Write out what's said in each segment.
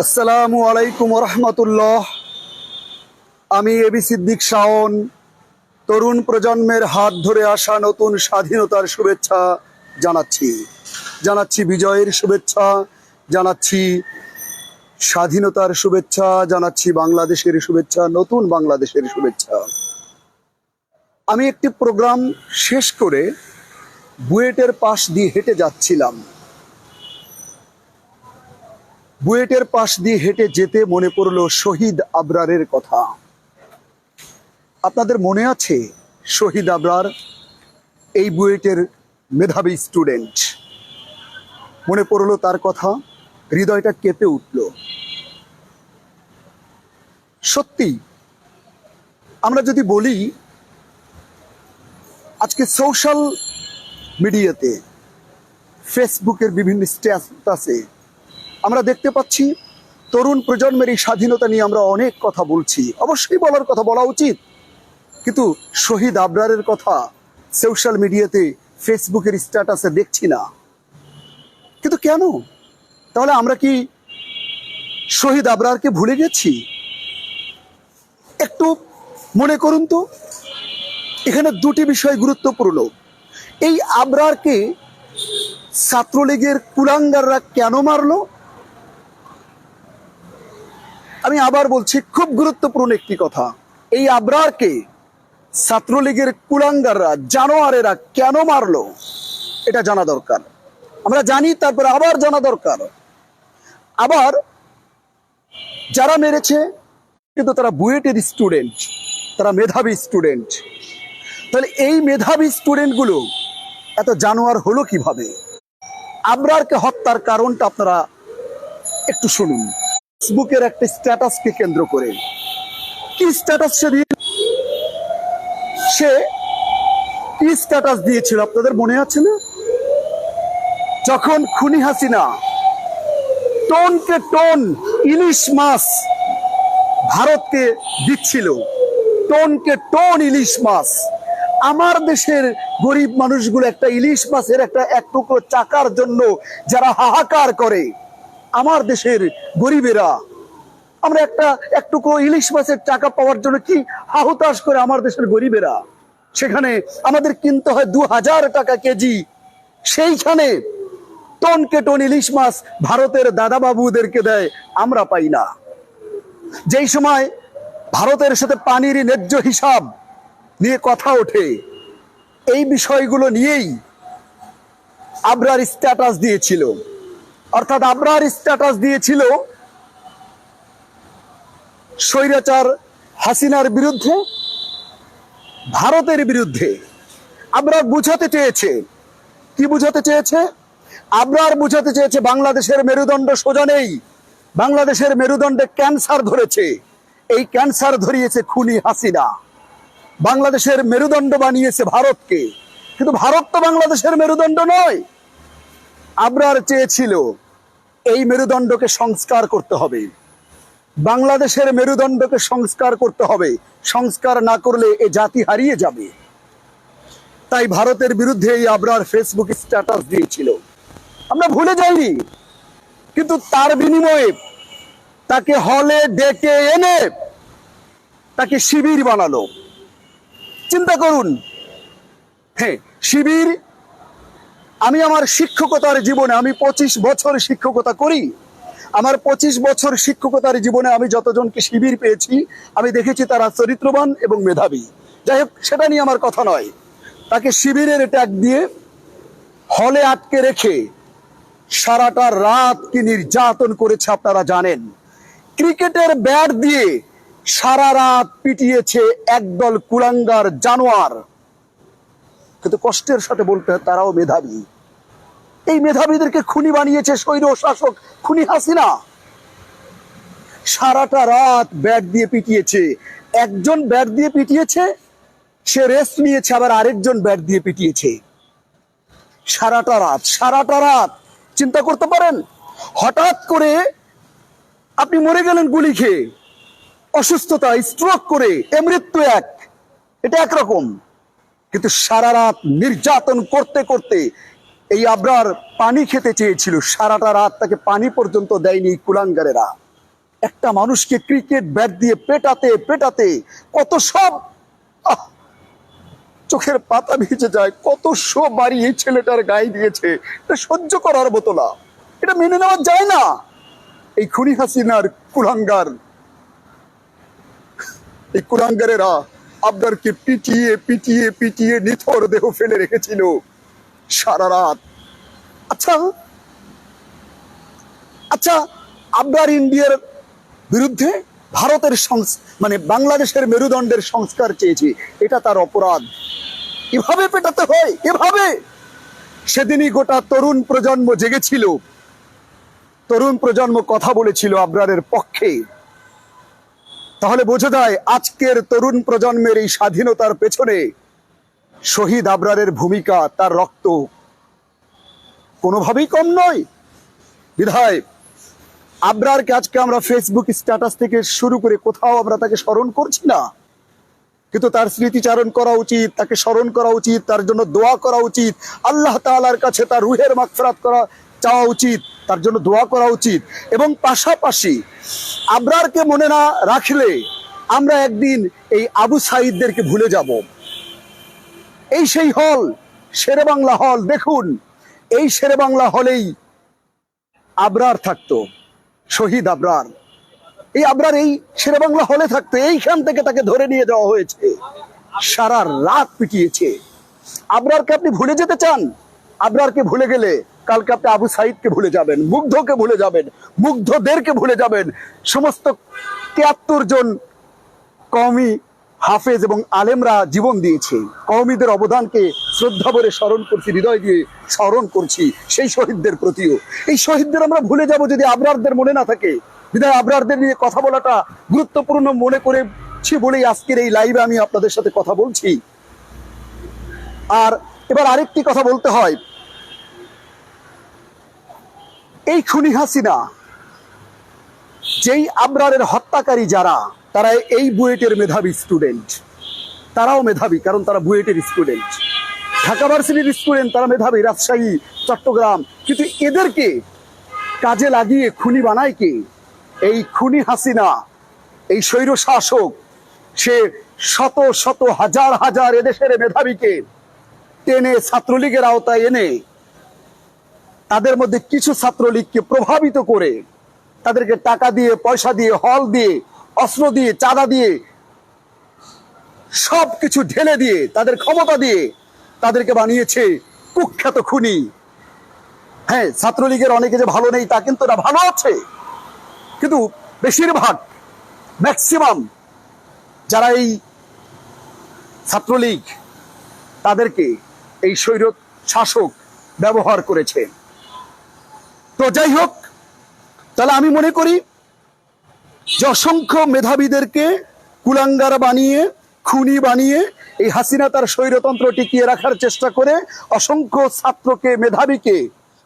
আসসালামু আলাইকুম রহমতুল্লাহ আমি এবি সিদ্দিক শাওন। তরুণ প্রজন্মের হাত ধরে আসা নতুন স্বাধীনতার শুভেচ্ছা জানাচ্ছি। জানাচ্ছি বিজয়ের শুভেচ্ছা, জানাচ্ছি স্বাধীনতার শুভেচ্ছা, জানাচ্ছি বাংলাদেশের শুভেচ্ছা, নতুন বাংলাদেশের শুভেচ্ছা। আমি একটি প্রোগ্রাম শেষ করে বুয়েটের পাশ দিয়ে হেঁটে যাচ্ছিলাম। বুয়েটের পাশ দিয়ে হেঁটে যেতে মনে পড়ল শহীদ আবরারের কথা। আপনাদের মনে আছে শহীদ আবরার? এই বুয়েটের মেধাবী স্টুডেন্ট। মনে পড়ল তার কথা, হৃদয়টা কেঁপে উঠল। সত্যি, আমরা যদি বলি, আজকে সোশ্যাল মিডিয়াতে, ফেসবুকের বিভিন্ন স্ট্যাটাসে আমরা দেখতে পাচ্ছি, তরুণ প্রজন্মের এই স্বাধীনতা নিয়ে আমরা অনেক কথা বলছি। অবশ্যই বলার কথা বলা উচিত। কিন্তু শহীদ আবরারের কথা সোশ্যাল মিডিয়াতে, ফেসবুকের স্ট্যাটাসে দেখছি না। কিন্তু কেন? তাহলে আমরা কি শহীদ আবরারকে ভুলে গেছি? একটু মনে করুন তো। এখানে দুটি বিষয় গুরুত্বপূর্ণ। এই আবরারকে ছাত্রলীগের কুলাঙ্গাররা কেন মারলো? আমি আবার বলছি, খুব গুরুত্বপূর্ণ একটি কথা। এই আবরারকে ছাত্রলীগের কুলাঙ্গাররা, জানোয়ারেরা কেন মারলো? এটা জানা দরকার। আমরা জানি, তারপরে আবার জানা দরকার। আবার যারা মেরেছে, কিন্তু তারা বুয়েটের স্টুডেন্ট, তারা মেধাবী স্টুডেন্ট। তাহলে এই মেধাবী স্টুডেন্টগুলো এত জানোয়ার হলো কীভাবে? আবরারকে হত্যার কারণটা আপনারা একটু শুনুন। ফেসবুকের একটা স্ট্যাটাসকে কেন্দ্র করে। কি স্ট্যাটাস সে দিয়ে সে কি স্ট্যাটাস দিয়েছিল, আপনাদের মনে আছে না? যখন খুনি হাসিনা টনকে টন ইলিশ মাছ ভারতকে দিচ্ছিল, টনকে টন ইলিশ মাছ, আমার দেশের গরিব মানুষগুলো একটা ইলিশ মাছের একটা এক টুকরো চাকার জন্য যারা হাহাকার করে আমার দেশের গরিবেরা, আমরা একটা, এক টুকরো ইলিশ মাছের টাকা পাওয়ার জন্য কি হাহুতাশ করে আমার দেশের গরিবেরা? সেখানে আমাদের কিনতে হয় দু হাজার টাকা কেজি। সেইখানে টনকে টন ইলিশ মাছ ভারতের দাদা বাবুদেরকে দেয়, আমরা পাই না। যেই সময় ভারতের সাথে পানির ন্যায্য হিসাব নিয়ে কথা ওঠে, এই বিষয়গুলো নিয়েই আবরার স্ট্যাটাস দিয়েছিল। অর্থাৎ আবরার স্ট্যাটাস দিয়েছিল স্বৈরাচার হাসিনার বিরুদ্ধে, ভারতের বিরুদ্ধে। আমরা বুঝাতে চেয়েছে। কি বুঝাতে চেয়েছে? আবরার বুঝাতে চেয়েছে বাংলাদেশের মেরুদণ্ড সোজা নেই। বাংলাদেশের মেরুদণ্ডে ক্যান্সার ধরেছে। এই ক্যান্সার ধরিয়েছে খুনি হাসিনা। বাংলাদেশের মেরুদণ্ড বানিয়েছে ভারতকে। কিন্তু ভারত তো বাংলাদেশের মেরুদণ্ড নয়। আবরার চেয়েছিল এই মেরুদণ্ডকে সংস্কার করতে হবে। বাংলাদেশের মেরুদণ্ডকে সংস্কার করতে হবে। সংস্কার না করলে এ জাতি হারিয়ে যাবে। তাই ভারতের বিরুদ্ধে এই আবরার ফেসবুক স্ট্যাটাস দিয়েছিল। আমরা ভুলে যাইনি। কিন্তু তার বিনিময়ে তাকে হলে ডেকে এনে তাকে শিবির বানালো। চিন্তা করুন। হ্যাঁ শিবির আমি আমার শিক্ষকতার জীবনে আমি পঁচিশ বছর শিক্ষকতা করি। আমার পঁচিশ বছর শিক্ষকতার জীবনে আমি যতজনকে শিবির পেয়েছি, আমি দেখেছি তারা চরিত্রবান এবং মেধাবী। যাই হোক, সেটা নিয়ে আমার কথা নয়। তাকে শিবিরের ট্যাগ দিয়ে হলে আটকে রেখে সারাটা রাত কি নির্যাতন করেছে আপনারা জানেন। ক্রিকেটের ব্যাট দিয়ে সারা রাত পিটিয়েছে একদল কুলাঙ্গার জানোয়ার। কিন্তু কষ্টের সাথে বলতে হয় তারাও মেধাবী। এই মেধাবীদেরকে খুনি বানিয়েছে স্বৈর শাসক খুনি হাসিনা। সারাটা রাত ব্যাট দিয়ে পিটিয়েছে। একজন ব্যাট দিয়ে পিটিয়েছে, সে রেস্ট নিয়েছে, আবার আরেকজন ব্যাট দিয়ে পিটিয়েছে। সারাটা রাত সারাটা রাত, চিন্তা করতে পারেন? হঠাৎ করে আপনি মরে গেলেন গুলি খেয়ে। অসুস্থতা স্ট্রোক করে, এ মৃত্যু এক। এটা একরকম। কিন্তু সারা রাত নির্যাতন করতে করতে এই আবরার পানি খেতে চেয়েছিল। সারাটা রাত তাকে পানি পর্যন্ত দেয়নি কুলাঙ্গারেরা। একটা মানুষকে ক্রিকেট ব্যাট দিয়ে পেটাতে পেটাতে কত সব চোখের পাতা ভিজে যায়, কত সব বাড়ি এই ছেলেটার গায়ে দিয়েছে। এটা সহ্য করার মতো না। এটা মেনে নেওয়া যায় না। এই খুনি হাসিনার কুলাঙ্গার, এই কুলাঙ্গারেরা আবদারকে পিটিয়ে পিটিয়ে পিটিয়ে নিথর দেহ ফেলে রেখেছিল সারা রাত। আচ্ছা আচ্ছা আবদার ইন্ডিয়ার বিরুদ্ধে ভারতের মানে বাংলাদেশের মেরুদণ্ডের সংস্কার চেয়েছে, এটা তার অপরাধ। এভাবে পেটাতে হয়, এভাবে। সেদিনই গোটা তরুণ প্রজন্ম জেগেছিল। তরুণ প্রজন্ম কথা বলেছিল আবরারের পক্ষে। তাহলে বোঝা যায় আজকের তরুণ প্রজন্মের এই স্বাধীনতার পেছনে শহীদ আবরারের ভূমিকা, তার রক্ত কোনোভাবেই কম নয়। বিধায়, আবরারকে আজকে আমরা ফেসবুক স্ট্যাটাস থেকে শুরু করে কোথাও আমরা তাকে স্মরণ করছি না। কিন্তু তার স্মৃতিচারণ করা উচিত, তাকে স্মরণ করা উচিত, তার জন্য দোয়া করা উচিত, আল্লাহ তাআলার কাছে তার রুহের মাগফিরাত করা চাওয়া উচিত। তার জন্য দোয়া করা উচিত। এবং পাশাপাশি আবরারকে মনে না রাখলে আমরা একদিন এই আবু সাইদদেরকে ভুলে যাব। এই সেই হল, শেরে বাংলা হল। দেখুন, এই শেরে বাংলা হলেই আবরার থাকতো, শহীদ আবরার। এই আবরার এই শেরে বাংলা হলে থাকতো, এইখান থেকে তাকে ধরে নিয়ে যাওয়া হয়েছে। সারা রাত পিটিয়েছে। আবরারকে আপনি ভুলে যেতে চান? আবরারকে ভুলে গেলে কালকে আপনি আবু সাইদকে ভুলে যাবেন মুগ্ধকে ভুলে যাবেন মুগ্ধদেরকে ভুলে যাবেন। সমস্ত তিয়াত্তর জন কওমি হাফেজ এবং আলেমরা জীবন দিয়েছে। কওমিদের অবদানকে শ্রদ্ধা ভরে স্মরণ করছি, হৃদয় দিয়ে স্মরণ করছি সেই শহীদদের প্রতিও। এই শহীদদের আমরা ভুলে যাব যদি আবরারদের মনে না থাকে। বিদায় আবরারদের নিয়ে কথা বলাটা গুরুত্বপূর্ণ মনে করেছি বলেই আজকের এই লাইভে আমি আপনাদের সাথে কথা বলছি। আর এবার আরেকটি কথা বলতে হয়। এই খুনি হাসিনা, যেই আবরারের হত্যাকারী যারা, তারা এই বুয়েটের মেধাবী স্টুডেন্ট তারাও মেধাবী, কারণ তারা বুয়েটের স্টুডেন্ট ঢাকা ভার্সিটির স্টুডেন্ট তারা মেধাবী, রাজশাহী, চট্টগ্রাম। কিন্তু এদেরকে কাজে লাগিয়ে খুনি বানায় কে? এই খুনি হাসিনা, এই স্বৈর শাসক, সে শত শত হাজার হাজার এদেশের মেধাবীকে টেনে ছাত্রলীগের আওতায় এনে তাদের মধ্যে কিছু ছাত্রলীগকে প্রভাবিত করে তাদেরকে টাকা দিয়ে, পয়সা দিয়ে, হল দিয়ে, অস্ত্র দিয়ে, চাঁদা দিয়ে সব কিছু ঢেলে দিয়ে, তাদের ক্ষমতা দিয়ে তাদেরকে বানিয়েছে কুখ্যাত খুনি। হ্যাঁ ছাত্রলীগের অনেকে যে ভালো নেই তা কিন্তু ভালো আছে। কিন্তু বেশিরভাগ ম্যাক্সিমাম যারা এই ছাত্রলীগ, তাদেরকে এই স্বৈর শাসক ব্যবহার করেছে। তো যাই হোক, তাহলে আমি মনে করি যে অসংখ্য মেধাবীদেরকে কুলাঙ্গার বানিয়ে, খুনি বানিয়ে এই হাসিনা তার স্বৈরতন্ত্র টিকিয়ে রাখার চেষ্টা করে অসংখ্য ছাত্রকে, মেধাবীকে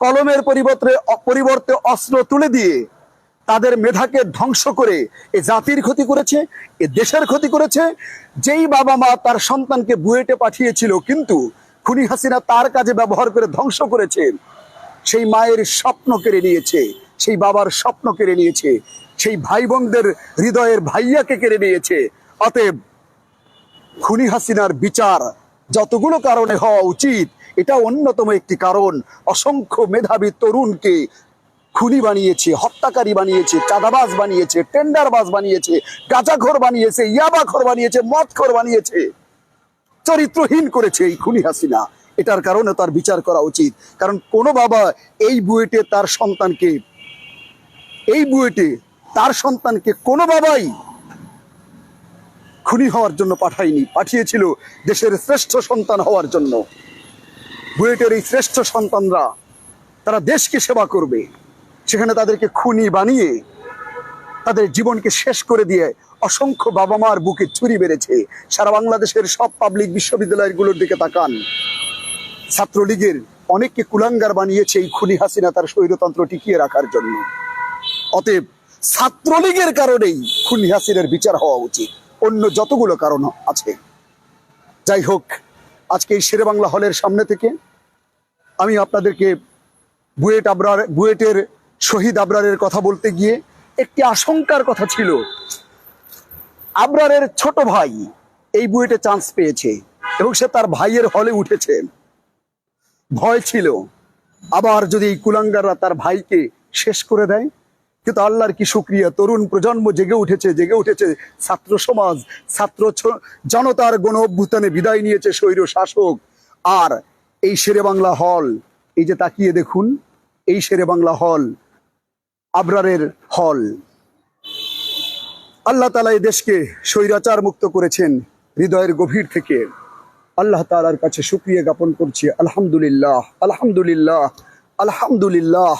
কলমের পরিবর্তে পরিবর্তে অস্ত্র তুলে দিয়ে তাদের মেধাকে ধ্বংস করে এ জাতির ক্ষতি করেছে, এ দেশের ক্ষতি করেছে। যেই বাবা মা তার সন্তানকে বুয়েটে পাঠিয়েছিল, কিন্তু খুনি হাসিনা তার কাজে ব্যবহার করে ধ্বংস করেছে। সেই মায়ের স্বপ্ন কেড়ে নিয়েছে, সেই বাবার স্বপ্ন কেড়ে নিয়েছে, সেই ভাই বোনদের হৃদয়ের ভাইয়াকে কেড়ে নিয়েছে। অতএব খুনি হাসিনার বিচার যতগুলো কারণে হওয়া উচিত, এটা অন্যতম একটি কারণ। অসংখ্য মেধাবী তরুণকে খুনি বানিয়েছে, হত্যাকারী বানিয়েছে, চাঁদাবাজ বানিয়েছে টেন্ডার টেন্ডারবাজ বানিয়েছে, গাঁজাখোর বানিয়েছে, ইয়াবাখোর বানিয়েছে, মদখোর বানিয়েছে। চরিত্রহীন করেছে এই খুনি হাসিনা। এটার কারণে তার বিচার করা উচিত। কারণ কোনো বাবা এই বুয়েটে তার সন্তানকে, এই বুয়েটে তার সন্তানকে কোনো বাবাই খুনি হওয়ার জন্য পাঠায়নি, পাঠিয়েছিল দেশের শ্রেষ্ঠ সন্তান হওয়ার জন্য। বুয়েটের এই শ্রেষ্ঠ সন্তানরা, তারা দেশকে সেবা করবে। সেখানে তাদেরকে খুনি বানিয়ে তাদের জীবনকে শেষ করে দিয়ে অসংখ্য বাবা মার বুকে ছুরি বেড়েছে সারা বাংলাদেশের সব পাবলিক বিশ্ববিদ্যালয়গুলোর দিকে তাকান। ছাত্রলীগের অনেককে কুলাঙ্গার বানিয়েছে এই খুনি হাসিনা তার স্বৈরতন্ত্র টিকিয়ে রাখার জন্য। অতএব ছাত্রলীগের কারণেই খুনি হাসিনের বিচার হওয়া উচিত। অন্য যতগুলো কারণ আছে। যাই হোক, আজকে এই শেরে বাংলা হলের সামনে থেকে আমি আপনাদেরকে বুয়েট আবরার, বুয়েটের শহীদ আবরারের কথা বলতে গিয়ে একটি আশঙ্কার কথা ছিল। আবরারের ছোট ভাই এই বুয়েটে চান্স পেয়েছে এবং সে তার ভাইয়ের হলে উঠেছে। ভয় ছিল। আবার যদি এই কুলাঙ্গাররা তার ভাইকে শেষ করে দেয়, কিন্তু আল্লাহর কি শুক্রিয়া? তরুণ প্রজন্ম জেগে উঠেছে জেগে উঠেছে। ছাত্র সমাজ, ছাত্র জনতার গণ অভ্যুত্থানে বিদায় নিয়েছে স্বৈর শাসক। আর এই শেরে বাংলা হল, এই যে তাকিয়ে দেখুন, এই শেরে বাংলা হল, আবরারের হল। আল্লাহ তালা এই দেশকে স্বৈরাচার মুক্ত করেছেন হৃদয়ের গভীর থেকে। আল্লাহ তালার কাছে শুক্রিয়া জ্ঞাপন করছি আলহামদুলিল্লাহ আলহামদুলিল্লাহ আলহামদুলিল্লাহ।